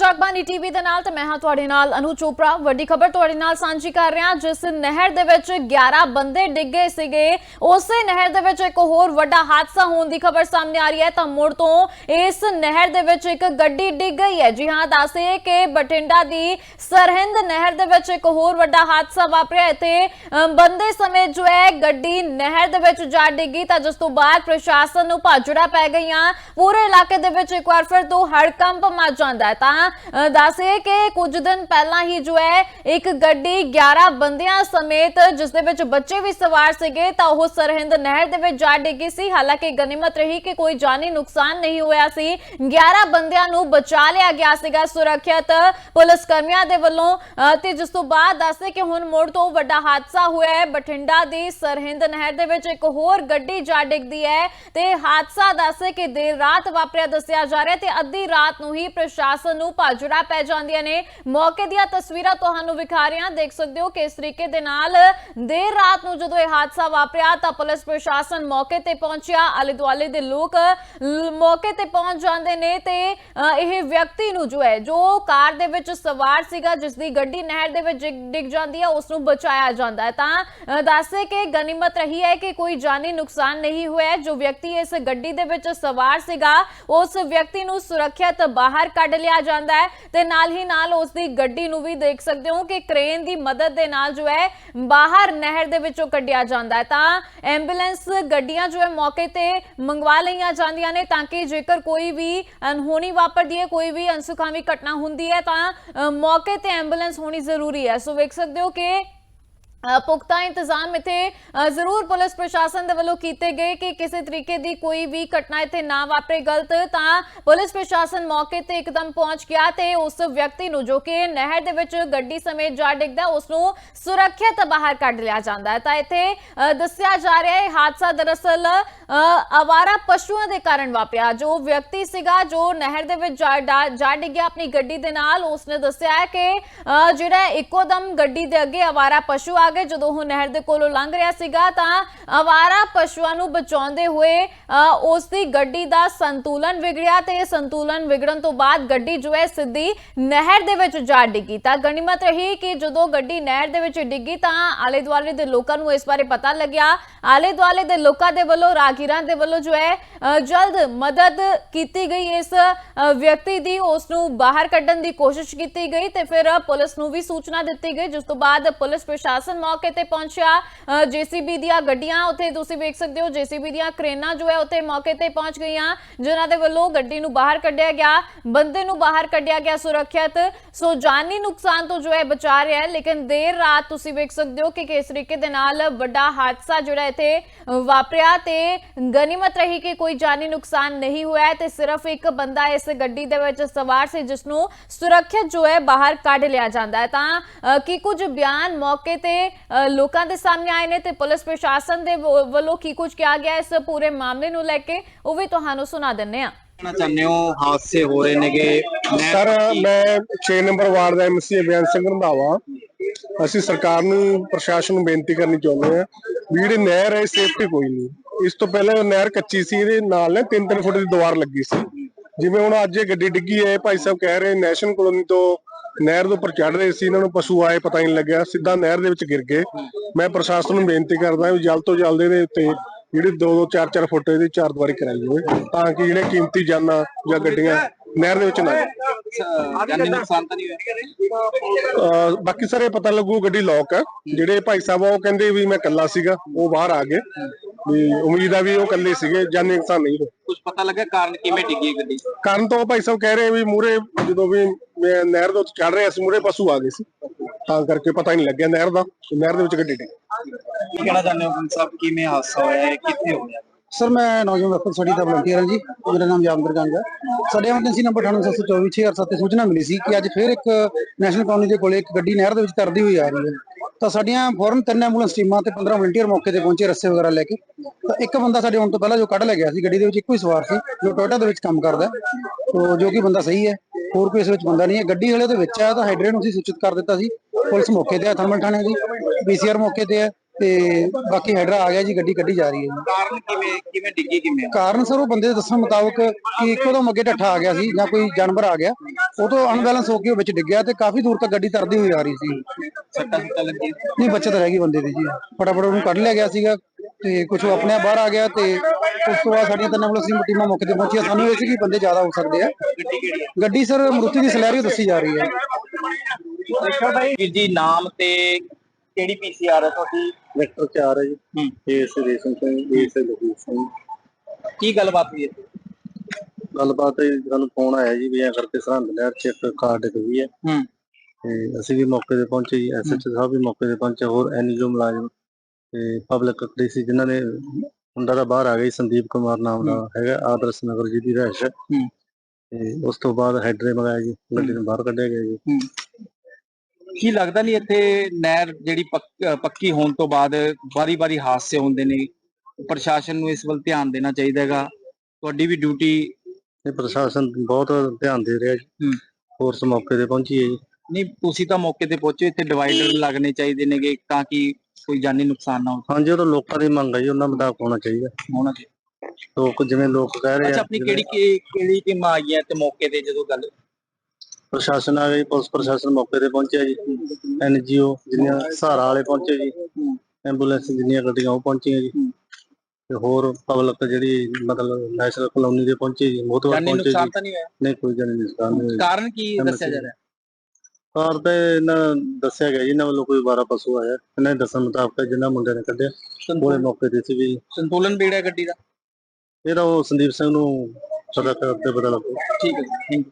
Jagbani TV ਦੇ ਨਾਲ ਤੇ ਮੈਂ ਹਾਂ ਤੁਹਾਡੇ ਨਾਲ ਅਨੂ ਚੋਪੜਾ। ਵੱਡੀ ਖਬਰ ਤੁਹਾਡੇ ਨਾਲ ਸਾਂਝੀ ਕਰ ਰਹੇ। ਜਿਸ ਨਹਿਰ ਦੇ ਵਿੱਚ 11 ਬੰਦੇ ਡਿੱਗੇ ਸੀਗੇ, ਉਸੇ ਨਹਿਰ ਦੇ ਵਿੱਚ ਇੱਕ ਹੋਰ ਵੱਡਾ ਹਾਦਸਾ ਹੋਣ ਦੀ ਖਬਰ ਸਾਹਮਣੇ ਆ ਰਹੀ ਹੈ। ਤਾਂ ਮੁੜ ਤੋਂ ਇਸ ਨਹਿਰ ਦੇ ਵਿੱਚ ਇੱਕ ਗੱਡੀ ਡਿੱਗ ਗਈ ਹੈ। ਜੀ ਹਾਂ, ਦੱਸੇ ਕਿ ਬਠਿੰਡਾ ਦੀ ਸਰਹਿੰਦ ਨਹਿਰ ਦੇ ਵਿੱਚ ਇੱਕ ਹੋਰ ਵੱਡਾ ਹਾਦਸਾ ਵਾਪਰਿਆ। ਇੱਥੇ ਬੰਦੇ ਸਮੇਂ ਜੋ ਹੈ, ਗੱਡੀ ਨਹਿਰ ਦੇ ਵਿੱਚ ਜਾ ਡਿੱਗੀ। ਤਾਂ ਜਿਸ ਤੋਂ ਬਾਅਦ ਪ੍ਰਸ਼ਾਸਨ ਨੂੰ ਭਾਜੜਾ ਪੈ ਗਈਆਂ। ਪੂਰੇ ਇਲਾਕੇ ਦੇ ਵਿੱਚ ਇੱਕ ਵਾਰ ਫਿਰ ਤੋਂ ਹੜਕੰਪ ਮਚ ਜਾਂਦਾ ਹੈ। ਤਾਂ ਦੱਸੇ ਕਿ ਕੁਝ ਦਿਨ ਪਹਿਲਾਂ ਹੀ ਜੋ ਹੈ, ਇੱਕ ਗੱਡੀ 11 ਬੰਦਿਆਂ ਸਮੇਤ ਜਿਸ ਦੇ ਵਿੱਚ ਬੱਚੇ ਵੀ ਸਵਾਰ ਸੀਗੇ, ਤਾਂ ਉਹ ਸਰਹਿੰਦ ਨਹਿਰ ਦੇ ਵਿੱਚ ਜਾ ਡਿੱਗੀ ਸੀ। ਹਾਲਾਂਕਿ ਗਨੀਮਤ ਰਹੀ ਕਿ ਕੋਈ ਜਾਨੀ ਨੁਕਸਾਨ ਨਹੀਂ ਹੋਇਆ ਸੀ। 11 ਬੰਦਿਆਂ ਨੂੰ ਬਚਾ ਲਿਆ ਗਿਆ ਸੀਗਾ ਸੁਰੱਖਿਅਤ ਪੁਲਿਸ ਕਰਮੀਆਂ ਦੇ ਵੱਲੋਂ। ਤੇ ਜਿਸ ਤੋਂ ਬਾਅਦ ਦੱਸਦੇ ਕਿ ਹੁਣ ਮੋੜ ਤੋਂ ਵੱਡਾ ਹਾਦਸਾ ਹੋਇਆ ਹੈ। ਬਠਿੰਡਾ ਦੀ ਸਰਹਿੰਦ ਨਹਿਰ ਦੇ ਵਿੱਚ ਇੱਕ ਹੋਰ ਗੱਡੀ ਜਾ ਡਿੱਗਦੀ ਹੈ ਤੇ ਹਾਦਸਾ ਦੱਸੇ ਕਿ ਦੇਰ ਰਾਤ ਵਾਪਰਿਆ ਦੱਸਿਆ ਜਾ ਰਿਹਾ ਤੇ ਅੱਧੀ ਰਾਤ ਨੂੰ ਹੀ ਪ੍ਰਸ਼ਾਸਨ ਨੂੰ ਭਾਜੜਾ ਪੈ ਜਾਂਦੀਆਂ ਨੇ। ਮੌਕੇ ਦੀਆਂ ਤਸਵੀਰਾਂ ਤੁਹਾਨੂੰ ਵਿਖਾ ਰਹੇ ਹਾਂ। ਦੇਖ ਸਕਦੇ ਹੋ ਕਿਸ ਤਰੀਕੇ ਦੇ ਨਾਲ ਦੇਰ ਰਾਤ ਨੂੰ ਜਦੋਂ ਇਹ ਹਾਦਸਾ ਵਾਪਰਿਆ ਤਾਂ ਪੁਲਿਸ ਪ੍ਰਸ਼ਾਸਨ ਮੌਕੇ ਤੇ ਪਹੁੰਚਿਆ। ਆਲੇ ਦੁਆਲੇ ਦੇ ਲੋਕ ਮੌਕੇ ਤੇ ਪਹੁੰਚ ਜਾਂਦੇ ਨੇ ਤੇ ਇਹ ਵਿਅਕਤੀ ਨੂੰ ਜੋ ਹੈ ਜੋ ਕਾਰ ਦੇ ਵਿੱਚ ਸਵਾਰ ਸੀਗਾ ਜਿਸ ਦੀ ਗੱਡੀ ਨਹਿਰ ਦੇ ਵਿੱਚ ਡਿੱਗ- ਜਾਂਦੀ ਹੈ ਉਸ ਨੂੰ ਬਚਾਇਆ ਜਾਂਦਾ ਹੈ। ਤਾਂ ਅ, ਦੱਸੇ ਕਿ ਗਨੀਮਤ ਰਹੀ ਹੈ ਕਿ ਕੋਈ ਜਾਨੀ ਨੁਕਸਾਨ ਨਹੀਂ ਹੋਇਆ ਜੋ ਵਿਅਕਤੀ ਇਸ ਗੱਡੀ ਦੇ ਵਿੱਚ ਸਵਾਰ ਸੀਗਾ ਉਸ ਵਿਅਕਤੀ ਨੂੰ ਸੁਰੱਖਿਅਤ ਬਾਹਰ ਕੱਢ ਲਿਆ ਜਾਂਦਾ ਹੈ ਤੇ ਨਾਲ ਹੀ ਨਾਲ ਉਸ ਦੀ ਗੱਡੀ ਨੂੰ ਵੀ ਦੇਖ ਸਕਦੇ ਹੋ ਕਿ ਕ੍ਰੇਨ ਦੀ ਮਦਦ ਦੇ ਨਾਲ ਜੋ ਹੈ ਬਾਹਰ ਨਹਿਰ ਦੇ ਵਿੱਚੋਂ ਕੱਢਿਆ ਜਾਂਦਾ ਹੈ। ਤਾਂ ਐਂਬੂਲੈਂਸ ਗੱਡੀਆਂ ਜੋ ਹੈ ਮੌਕੇ ਤੇ ਮੰਗਵਾ ਲਈਆਂ ਜਾਂਦੀਆਂ ਨੇ ਤਾਂ ਕਿ ਜੇਕਰ ਕੋਈ ਵੀ ਅਨਹੋਣੀ ਵਾਪਰਦੀ ਹੈ, ਕੋਈ ਵੀ ਅਨਸੁਖਾਵੀ ਘਟਨਾ ਹੁੰਦੀ ਹੈ ਤਾਂ ਮੌਕੇ ਤੇ ਐਂਬੂਲੈਂਸ ਹੋਣੀ ਜ਼ਰੂਰੀ ਹੈ। ਸੋ ਵੇਖ ਸਕਦੇ ਹੋ ਕਿ ਪੁਖਤਾ ਇੰਤਜ਼ਾਮ ਇੱਥੇ ਅ, ਜ਼ਰੂਰ ਪੁਲਿਸ ਪ੍ਰਸ਼ਾਸਨ ਦੇ ਵੱਲੋਂ ਕੀਤੇ ਗਏ ਕਿ ਕਿਸੇ ਤਰੀਕੇ ਦੀ ਕੋਈ ਵੀ ਘਟਨਾ ਇੱਥੇ ਨਾ ਵਾਪਰੇ ਗਲਤ ਤਾਂ ਪੁਲਿਸ ਪ੍ਰਸ਼ਾਸਨ ਮੌਕੇ ਤੇ ਇੱਕਦਮ ਪਹੁੰਚ ਗਿਆ ਤੇ ਉਸ ਵਿਅਕਤੀ ਨੂੰ ਜੋ ਕਿ ਨਹਿਰ ਦੇ ਵਿੱਚ ਗੱਡੀ ਸਮੇਤ ਜਾ ਡਿੱਗਦਾ ਉਸ ਨੂੰ ਸੁਰੱਖਿਅਤ ਬਾਹਰ ਕੱਢ ਲਿਆ ਜਾਂਦਾ ਹੈ ਤਾਂ ਇੱਥੇ ਅ, ਦੱਸਿਆ ਜਾ ਰਿਹਾ ਹੈ ਇਹ ਹਾਦਸਾ ਦਰਅਸਲ ਅ, ਆਵਾਰਾ ਪਸ਼ੂਆਂ ਦੇ ਕਾਰਨ ਵਾਪਰਿਆ ਜੋ ਵਿਅਕਤੀ ਸੀਗਾ ਜੋ ਨਹਿਰ ਦੇ ਵਿੱਚ ਜਾ ਡਾ- ਜਾ ਡਿੱਗਿਆ ਆਪਣੀ ਗੱਡੀ ਦੇ ਨਾਲ ਉਸਨੇ ਦੱਸਿਆ ਹੈ ਕਿ ਅ, ਜਿਹੜਾ ਇੱਕੋ ਦਮ ਗੱਡੀ ਦੇ ਅੱਗੇ ਆਵਾਰਾ ਪਸ਼ੂ ਆ ਗਏ ਜਦੋਂ ਉਹ ਨਹਿਰ ਦੇ ਕੋਲੋਂ ਲੰਘ ਰਿਹਾ ਸੀਗਾ ਤਾਂ ਆਵਾਰਾ ਪਸ਼ੂਆਂ ਨੂੰ ਬਚਾਉਂਦੇ ਹੋਏ ਅ, ਉਸ ਦੀ ਗੱਡੀ ਦਾ ਸੰਤੁਲਨ ਵਿਗੜਿਆ ਤੇ ਇਹ ਸੰਤੁਲਨ ਵਿਗੜਨ ਤੋਂ ਬਾਅਦ ਗੱਡੀ ਜੋ ਹੈ ਸਿੱਧੀ ਨਹਿਰ ਦੇ ਵਿੱਚ ਜਾ ਡਿੱਗੀ। ਤਾਂ ਗਣਿਮਤ ਰਹੀ ਕਿ ਜਦੋਂ ਗੱਡੀ ਨਹਿਰ ਦੇ ਵਿੱਚ ਡਿੱਗੀ ਤਾਂ ਆਲੇ ਦੁਆਲੇ ਦੇ ਲੋਕਾਂ ਨੂੰ ਇਸ ਬਾਰੇ ਪਤਾ ਲੱਗਿਆ। ਆਲੇ ਦੁਆਲੇ ਦੇ ਲੋਕਾਂ ਦੇ ਵੱਲੋਂ ਰਾਗੀਰਾਂ ਦੇ ਵੱਲੋਂ ਜੋ ਹੈ ਅ, ਜਲਦ ਮਦਦ ਕੀਤੀ ਗਈ। ਇਸ ਵਿਅਕਤੀ ਦੀ ਉਸ ਨੂੰ ਬਾਹਰ ਕੱਢਣ ਦੀ ਕੋਸ਼ਿਸ਼ ਕੀਤੀ ਗਈ ਤੇ ਫਿਰ ਪੁਲਿਸ ਨੂੰ ਵੀ ਸੂਚਨਾ ਦਿੱਤੀ ਗਈ ਜਿਸ ਤੋਂ ਬਾਅਦ ਪੁਲਿਸ ਪ੍ਰਸ਼ਾਸਨ ਮੌਕੇ ਤੇ ਪਹੁੰਚਿਆ ਜੀਸੀਬੀ ਦੀਆਂ ਗੱਡੀਆਂ ਉੱਥੇ ਤੁਸੀਂ ਵੇਖ ਸਕਦੇ ਹੋ, ਜੀਸੀਬੀ ਦੀਆਂ ਕ੍ਰੇਨਾਂ ਜੋ ਹੈ ਉੱਥੇ ਮੌਕੇ ਤੇ ਪਹੁੰਚ ਗਈਆਂ, ਜਿਨ੍ਹਾਂ ਦੇ ਵੱਲੋਂ ਗੱਡੀ ਨੂੰ ਬਾਹਰ ਕੱਢਿਆ ਗਿਆ, ਬੰਦੇ ਨੂੰ ਬਾਹਰ ਕੱਢਿਆ ਗਿਆ ਸੁਰੱਖਿਅਤ। ਸੋ ਜਾਨੀ ਨੁਕਸਾਨ ਤੋਂ ਜੋ ਹੈ ਬਚਾ ਰਿਹਾ ਹੈ, ਲੇਕਿਨ ਦੇਰ ਰਾਤ ਤੁਸੀਂ ਵੇਖ ਸਕਦੇ ਹੋ ਕਿ ਕਿਸ ਤਰੀਕੇ ਦੇ ਨਾਲ ਵੱਡਾ ਹਾਦਸਾ ਜਿਹੜਾ ਇੱਥੇ ਵਾਪਰਿਆ ਤੇ ਗਨੀਮਤ ਰਹੀ ਕਿ ਕੋਈ ਜਾਨੀ ਨੁਕਸਾਨ ਨਹੀਂ ਹੋਇਆ ਤੇ ਸਿਰਫ ਇੱਕ ਬੰਦਾ ਇਸ ਗੱਡੀ ਦੇ ਵਿੱਚ ਸਵਾਰ ਸੀ, ਜਿਸ ਨੂੰ ਸੁਰੱਖਿਅਤ ਜੋ ਹੈ ਬਾਹਰ ਕੱਢ ਲਿਆ ਜਾਂਦਾ ਹੈ। ਤਾਂ ਕੀ ਕੁਝ ਬਿਆਨ ਮੌਕੇ ਤੇ ਲੋਕਾਂ ਦੇ ਸਾਹਮਣੇ ਆਏ ਨੇ ਤੇ ਪੁਲਿਸ ਪ੍ਰਸ਼ਾਸਨ ਦੇ ਵੱਲੋਂ ਕੀ ਕੁਝ ਕਿਹਾ ਗਿਆ ਇਸ ਪੂਰੇ ਮਾਮਲੇ ਨੂੰ ਲੈ ਕੇ ਉਹ ਵੀ ਤੁਹਾਨੂੰ ਸੁਣਾ ਦਿੰਨੇ ਆ ਕਹਿਣਾ ਚਾਹੁੰਦੇ ਹੋ ਹਾਦਸੇ ਹੋ ਰਹੇ ਨੇਗੇ ਨਹਿਰ ਸਰ ਪੱਟੀ- ਮੈਂ 6 ਨੰਬਰ ਵਾਰਡ ਦਾ ਐਮਸੀ ਬਿਆਨ ਸਿੰਘ ਰੰਧਾਵਾ ਅਸੀਂ ਸਰਕਾਰ ਨੂੰ ਪ੍ਰਸ਼ਾਸਨ ਨੂੰ ਬੇਨਤੀ ਕਰਨੀ ਚਾਹੁੰਦੇ ਹਾਂ ਵੀ ਜਿਹੜੀ ਨਹਿਰ ਹੈ ਸੇਫਟੀ ਕੋਈ ਨਹੀਂ। ਇਸ ਤੋਂ ਪਹਿਲਾਂ ਉਹ ਨਹਿਰ ਕੱਚੀ ਸੀ ਇਹਦੇ ਨਾਲ ਨੇ 3-3 ਫੁੱਟ ਦੀ ਦੀਵਾਰ ਲੱਗੀ ਸੀ। ਜਿਵੇਂ ਹੁਣ ਅੱਜ ਇਹ ਗੱਡੀ ਡਿੱਗੀ ਹੈ ਭਾਈ ਸਾਹਿਬ ਕਹਿ ਰਹੇ ਨੈਸ਼ਨਲ ਕਲੋਨੀ ਤੋਂ ਨਹਿਰ ਦੇ ਉੱਪਰ ਚੜ ਰਹੇ ਸੀ ਇਹਨਾਂ ਨੂੰ ਪਸ਼ੂ ਆਏ ਪਤਾ ਹੀ ਨਹੀਂ ਲੱਗਿਆ। ਸਿੱਧਾ ਨਹਿਰ ਦੇ ਵਿੱਚ ਗਿਰ ਗਏ। ਮੈਂ ਪ੍ਰਸ਼ਾਸਨ ਨੂੰ ਬੇਨਤੀ ਕਰਦਾ ਵੀ ਜਲਦ ਤੋਂ ਜਲਦ ਇਹਦੇ ਉੱਤੇ ਜਿਹੜੀ 2-2 4-4 ਫੁੱਟ ਇਹਦੀ ਚਾਰ ਦੀਵਾਰੀ ਕਰਾਈ ਜਾਵੇ ਤਾਂ ਕਿ ਜਿਹੜੇ ਕੀਮਤੀ ਜਾਨਾਂ ਜਾਂ ਗੱਡੀਆਂ ਨਹਿਰ ਦੇ ਵਿੱਚ ਨਾ ਜਾਣ। ਬਾਕੀ ਸਾਰੇ ਪਤਾ ਲੱਗੂ ਗੱਡੀ ਲੋਕ ਹੈ ਜਿਹੜੇ ਭਾਈ ਸਾਹਿਬ ਆ ਉਹ ਕਹਿੰਦੇ ਵੀ ਮੈਂ ਇਕੱਲਾ ਸੀਗਾ ਉਹ ਬਾਹਰ ਆ ਗਏ। ਵੀ ਉਮੀਦ ਆ ਵੀ ਉਹ ਇਕੱਲੇ ਸੀਗੇ ਜਾਨੀ ਨੁਕਸਾਨ ਨਹੀਂ ਕੁਝ ਪਤਾ ਲੱਗਾ ਕਾਰਨ ਕਿਵੇਂ ਡਿੱਗੀ ਗੱਡੀ? ਕਾਰਨ ਤੋਂ ਉਹ ਭਾਈ ਸਾਹਿਬ ਕਹਿ ਰਹੇ ਵੀ ਮੂਰੇ ਜਦੋਂ ਵੀ ਮੈਂ ਨਹਿਰ ਦੇ ਉੱਤੇ ਚੜ ਰਿਹਾ ਸੀ ਮੂਰੇ ਪਸ਼ੂ ਆ ਗਏ ਸੀ। ਤਾਂ ਕਰਕੇ ਪਤਾ ਹੀ ਨਹੀਂ ਲੱਗਿਆ ਨਹਿਰ ਦਾ ਕਿ ਨਹਿਰ ਦੇ ਵਿੱਚ ਗੱਡੀ ਡਿੱਗੀ। ਕੀ ਕਹਿਣਾ ਚਾਹੁੰਦੇ ਹੋ ਸਾਹਿਬ ਕਿਵੇਂ ਹਾਦਸਾ ਹੋਇਆ ਹੈ ਕਿੱਥੇ ਹੋਇਆ? ਸਰ ਮੈਂ ਨੌਜਵਾਨ ਵਫਦ ਸੜੀ ਦਾ ਵਲੰਟੀਅਰ ਹਾਂ ਜੀ ਮੇਰਾ ਨਾਮ ਜਾਮਦਰ ਗੰਗ ਹੈ। ਸਾਡੇ ਐਮਰਜੈਂਸੀ ਨੰਬਰ 98724 ਤੇ ਸੂਚਨਾ ਮਿਲੀ ਸੀ ਕਿ ਅੱਜ ਫਿਰ ਇੱਕ ਨੈਸ਼ਨਲ ਕਲੋਨੀ ਦੇ ਕੋਲੇ ਇੱਕ ਗੱਡੀ ਨਹਿਰ ਦੇ ਵਿੱਚ ਤਰਦੀ ਹੋਈ ਆ ਰਹੀ ਹੈ। ਤਾਂ ਸਾਡੀਆਂ ਫੌਰਨ ਤਿੰਨ ਐਂਬੂਲੈਂਸ ਟੀਮਾਂ ਤੇ 15 ਵਲੰਟੀਅਰ ਮੌਕੇ ਤੇ ਪਹੁੰਚੇ ਰੱਸੇ ਵਗੈਰਾ ਲੈ ਕੇ। ਤਾਂ ਇੱਕ ਬੰਦਾ ਸਾਡੇ ਆਉਣ ਤੋਂ ਪਹਿਲਾਂ ਜੋ ਕੱਢ ਲੈ ਗਿਆ ਸੀ ਗੱਡੀ ਦੇ ਵਿੱਚ ਇੱਕੋ ਹੀ ਸਵਾਰ ਸੀ ਜੋ ਟੋਇਟਾ ਦੇ ਵਿੱਚ ਕੰਮ ਕਰਦਾ ਹੈ। ਤੋ ਜੋ ਕਿ ਬੰਦਾ ਸਹੀ ਹੈ ਹੋਰ ਕੋਈ ਇਸ ਵਿੱਚ ਬੰਦਾ ਨਹੀਂ ਹੈ। ਗੱਡੀ ਹਲੇ ਉਹਦੇ ਵਿੱਚ ਆ ਤਾਂ ਹਾਈਡਰੇ ਨੂੰ ਅਸੀਂ ਸੂਚਿਤ ਕਰ ਦਿੱਤਾ ਸੀ। ਪੁਲਿਸ ਮੌਕੇ ਤੇ ਥਰਮਲ ਥਾਣੇ ਦੀ। ਪੀਸੀਆਰ ਮੌਕੇ ਤੇ ਹੈ ਤੇ ਬਾਕੀ ਹੈਡਰਾ ਆ ਗਿਆ ਜੀ ਗੱਡੀ ਕੱਢੀ ਜਾ ਰਹੀ ਹੈ ਜੀ। ਕਾਰਨ ਕਿਵੇਂ ਕਿਵੇਂ ਡਿੱਗੀ ਕਿਵੇਂ? ਆ? ਕਾਰਨ ਸਰ ਉਹ ਬੰਦੇ ਦੇ ਦੱਸਣ ਮੁਤਾਬਕ ਕਿ ਇੱਕੋਦਮ ਅੱਗੇ ਢੱਠਾ ਆ ਗਿਆ ਸੀ ਜਾਂ ਕੋਈ ਜਾਨਵਰ ਆ ਗਿਆ। ਉਹ ਤੋਂ ਅਨਬੈਲੈਂਸ ਹੋ ਕੇ ਉਹ ਵਿੱਚ ਡਿੱਗਿਆ ਤੇ ਕਾਫੀ ਦੂਰ ਤੱਕ ਗੱਡੀ ਤਰਦੀ ਹੋਈ ਆ ਰਹੀ ਸੀ। ਸੱਟਾਂ ਸੁੱਟਾਂ ਲੱਗੀ ਨਹੀਂ ਬੱਚਤ ਰਹਿ ਗਈ ਬੰਦੇ ਦੀ ਜੀ। ਫਟਾਫਟ ਉਹਨੂੰ ਕੱਢ ਲਿਆ ਗਿਆ ਸੀਗਾ। ਤੇ ਕੁਝ ਆਪਣੇ ਆਪ ਬਾਹਰ ਆ ਗਿਆ ਤੇ ਉਸ ਤੋਂ ਬਾਅਦ ਸਾਡੀਆਂ ਤਿੰਨ ਐਂਬੂਲੈਂਸ ਦੀ ਟੀਮਾਂ ਮੌਕੇ ਤੇ ਪਹੁੰਚੀਆਂ। ਸਾਨੂੰ ਇਹ ਸੀ ਕਿ ਬੰਦੇ ਜ਼ਿਆਦਾ ਹੋ ਸਕਦੇ ਆ। ਗੱਡੀ ਕਿਹੜੀ ਆ ਗੱਡੀ ਸਰ ਮਰੂਤੀ ਦੀ ਸਲੈਰੀਓ ਦੱਸੀ ਜਾ ਰਹੀ ਹੈ। ਵੀਰ ਜੀ ਨਾਮ ਤੇ ਕਿਹੜੀ ਪੀਸੀਆਰ ਹੈ ਤੁਹਾਡੀ? ਵੈਕਟਰ 4 ਹੈ ਜੀ। ਰੇਸ਼ਮ ਸਿੰਘ ਏਸ ਲਖੂ ਸਿੰਘ। ਕੀ ਗੱਲਬਾਤ ਹੋਈ ਹੈ ਗੱਲਬਾਤ ਸਾਨੂੰ ਫੋਨ ਆਇਆ ਜੀ ਵੀ ਐਂ ਕਰਕੇ ਸਰਹੰਦ ਨਹਿਰ ਚ ਇੱਕ ਕਾਰ ਡਿੱਗ ਗਈ ਹੈ। ਹੂੰ। ਤੇ ਅਸੀਂ ਵੀ ਮੌਕੇ ਤੇ ਪਹੁੰਚੇ ਜੀ ਐਸਐਚਓ ਸਾਹਿਬ ਵੀ ਮੌਕੇ ਤੇ ਪਹੁੰਚੇ ਹੋਰ ਐਨਜੀਓ ਮੁਲਾਜ਼ਮ ਤੇ ਪਬਲਿਕ ਖੜੀ ਸੀ ਜਿਨ੍ਹਾਂ ਨੇ ਮੁੰਡਾ ਦਾ ਬਾਹਰ ਆ ਜੀ, ਸੰਦੀਪ ਕੁਮਾਰ ਨਾਮ ਦਾ ਹੈਗਾ ਆਦਰਸ਼ ਨਗਰ ਜੀ ਦੀ ਰਹਿਸ਼ ਹੂੰ। ਤੇ ਉਸ ਤੋਂ ਬਾਅਦ ਹੈਡਰੇ ਮੰਗਾਇਆ ਜੀ ਗੱਡੀ ਨੂੰ ਬਾਹਰ ਕੱਢਿਆ ਗਿਆ ਜੀ। ਕੀ ਲੱਗਦਾ ਨਹੀਂ ਇੱਥੇ ਨਹਿਰ ਜਿਹੜੀ ਪੱਕ- ਹੋਣ ਤੋਂ ਬਾਅਦ ਵਾਰੀ-ਵਾਰੀ ਹਾਦਸੇ ਹੁੰਦੇ ਨੇ? ਪ੍ਰਸ਼ਾਸਨ ਨੂੰ ਇਸ ਵੱਲ ਧਿਆਨ ਦੇਣਾ ਚਾਹੀਦਾ ਹੈਗਾ। ਤੁਹਾਡੀ ਵੀ ਡਿਊਟੀ ਇਹ ਪ੍ਰਸ਼ਾਸਨ ਬਹੁਤ ਧਿਆਨ ਦੇ ਰਿਹਾ ਜੀ। ਫੋਰਸ ਮੌਕੇ ਤੇ ਪਹੁੰਚੀ ਹੈ ਜੀ। ਨਹੀਂ ਤੁਸੀਂ ਤਾਂ ਮੌਕੇ ਤੇ ਪਹੁੰਚੇ ਇੱਥੇ ਡਿਵਾਈਡਰ ਲੱਗਣੇ ਚਾਹੀਦੇ ਨੇਗੇ ਤਾਂ ਕਿ ਕੋਈ ਜਾਨੀ ਨੁਕਸਾਨ ਨਾ ਹਾਂਜੀ ਉਹ ਤਾਂ ਲੋਕਾਂ ਦੀ ਮੰਗ ਹੈ ਜੀ ਉਹਨਾਂ ਮੁਤਾਬਕ ਹੋਣਾ ਚਾਹੀਦਾ। ਹੋਣਾ ਚਾਹੀਦਾ। ਲੋਕ ਜਿਵੇਂ ਲੋਕ ਕਹਿ ਰਹੇ ਅੱਛਾ ਆ ਆਪਣੀ ਜਿਵੇਂ ਕਿਹੜੀ ਕਿਹੜੀ ਟੀਮ ਆਈ ਹੈ ਤੇ ਮੌਕੇ ਤੇ ਜਦੋਂ ਗੱਲ ਪ੍ਰਸ਼ਾਸਨ ਆ ਗਈ ਪੁਲਿਸ ਪ੍ਰਸ਼ਾਸਨ ਮੌਕੇ ਤੇ ਪਹੁੰਚਿਆ ਜੀ। ਐਨਜੀਓ ਜਿੰਨੀਆਂ ਸਹਾਰਾ ਵਾਲੇ ਪਹੁੰਚੇ ਜੀ ਐਂਬੂਲੈਂਸ ਜਿੰਨੀਆਂ ਗੱਡੀਆਂ ਉਹ ਪਹੁੰਚੀਆਂ ਜੀ। ਤੇ ਹੋਰ ਪਬਲਿਕ ਜਿਹੜੀ ਮਤਲਬ ਨੈਸ਼ਨਲ ਕਲੋਨੀ ਦੇ ਪਹੁੰਚੇ ਜੀ ਜਾਨੀ ਪਹੁੰਚੇ ਜੀ। ਨਹੀਂ ਕੋਈ ਜਾਨੀ ਨੁਕਸਾਨ ਨਹੀਂ ਹੋਇਆ। ਕਾਰਨ ਕੀ ਦੱਸਿਆ ਜਾ ਰਿਹਾ? ਕਾਰ ਤੇ ਇਹਨਾਂ ਦੱਸਿਆ ਗਿਆ ਜੀ ਇਹਨਾਂ ਵੱਲੋਂ ਕੋਈ 12 ਪਸ਼ੂ ਆਇਆ। ਇਹਨਾਂ ਦੇ ਦੱਸਣ ਮੁਤਾਬਕ ਜਿਨ੍ਹਾਂ ਮੁੰਡੇ ਨੇ ਕੱਢਿਆ ਉਹਦੇ ਮੌਕੇ ਤੇ ਸੀ ਵੀ ਸੰਤੁਲਨ ਵਿਗੜਿਆ ਗੱਡੀ ਦਾ? ਇਹਦਾ ਉਹ ਸੰਦੀਪ ਸਿੰਘ ਨੂੰ ਪਤਾ ਕਰਦੇ ਪਤਾ ਲੱਗੂ। ਠੀਕ ਹੈ ਥੈਂਕ